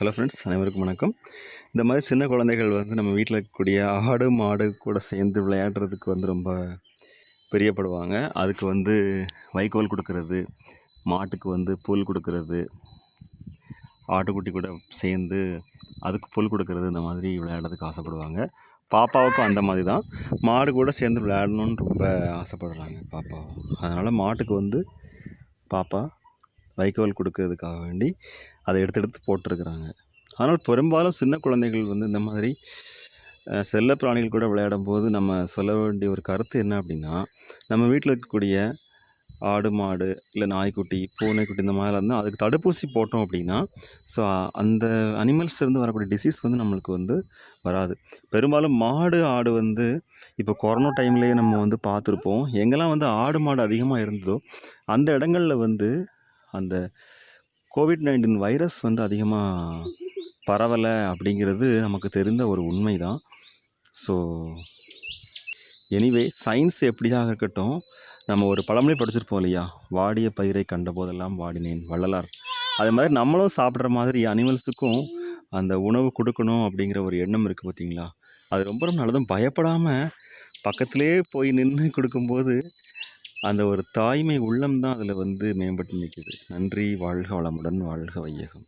Hello friends அனைவருக்கும் வணக்கம். இந்த மாதிரி சின்ன குழந்தைகள் வந்து நம்ம வீட்டில் இருக்கக்கூடிய ஆடு மாடு கூட சேர்ந்து விளையாடுறதுக்கு வந்து ரொம்ப பிரியப்படுவாங்க. அதுக்கு வந்து வைக்கோல் கொடுக்கறது மாட்டுக்கு வந்து புல் கொடுக்கறது ஆட்டுக்குட்டி கூட சேர்ந்து அதுக்கு புல் கொடுக்கறது இந்த மாதிரி விளையாடுறதுக்கு ஆசைப்படுவாங்க. பாப்பாவுக்கும் அந்த மாதிரி தான். மாடு கூட சேர்ந்து விளையாடணும்னு ரொம்ப ஆசைப்படுறாங்க பாப்பா. அதனால் மாட்டுக்கு வந்து பாப்பா வைக்கோல் கொடுக்கறதுக்காக வேண்டி அதை எடுத்து எடுத்து போட்டிருக்கிறாங்க. ஆனால் பெரும்பாலும் சின்ன குழந்தைகள் வந்து இந்த மாதிரி செல்ல பிராணிகள் கூட விளையாடும் போது நம்ம சொல்ல வேண்டிய ஒரு கருத்து என்ன அப்படின்னா நம்ம வீட்டில் இருக்கக்கூடிய ஆடு மாடு இல்லை நாய்க்குட்டி பூனைக்குட்டி இந்த மாதிரிலாம் இருந்தால் அதுக்கு தடுப்பூசி போட்டோம் அப்படின்னா ஸோ அந்த அனிமல்ஸ்லேருந்து வரக்கூடிய டிசீஸ் வந்து நம்மளுக்கு வந்து வராது. பெரும்பாலும் மாடு ஆடு வந்து இப்போ கொரோனா டைம்லேயே நம்ம வந்து பார்த்துருப்போம். எங்கெல்லாம் வந்து ஆடு மாடு அதிகமாக இருந்ததோ அந்த இடங்களில் வந்து அந்த கோவிட் நைன்டீன் வைரஸ் வந்து அதிகமாக பரவலை அப்படிங்கிறது நமக்கு தெரிந்த ஒரு உண்மை தான் ஸோ எனிவே சயின்ஸ் எப்படியாக இருக்கட்டும் நம்ம ஒரு பழமொழி படிச்சிருப்போம் இல்லையா? வாடிய பயிரை கண்ட போதெல்லாம் வாடினேன் வள்ளலார். அது மாதிரி நம்மளும் சாப்பிட்ற மாதிரி அனிமல்ஸுக்கும் அந்த உணவு கொடுக்கணும் அப்படிங்கிற ஒரு எண்ணம் இருக்குது பார்த்தீங்களா? அது ரொம்ப ரொம்ப நல்லதும் பயப்படாமல் பக்கத்திலே போய் நின்று கொடுக்கும்போது அந்த ஒரு தாய்மை உள்ளம் தான் அதில் வந்து மேம்பட்டு நிற்கிது நன்றி வாழ்க வளமுடன் வாழ்க வையகம்.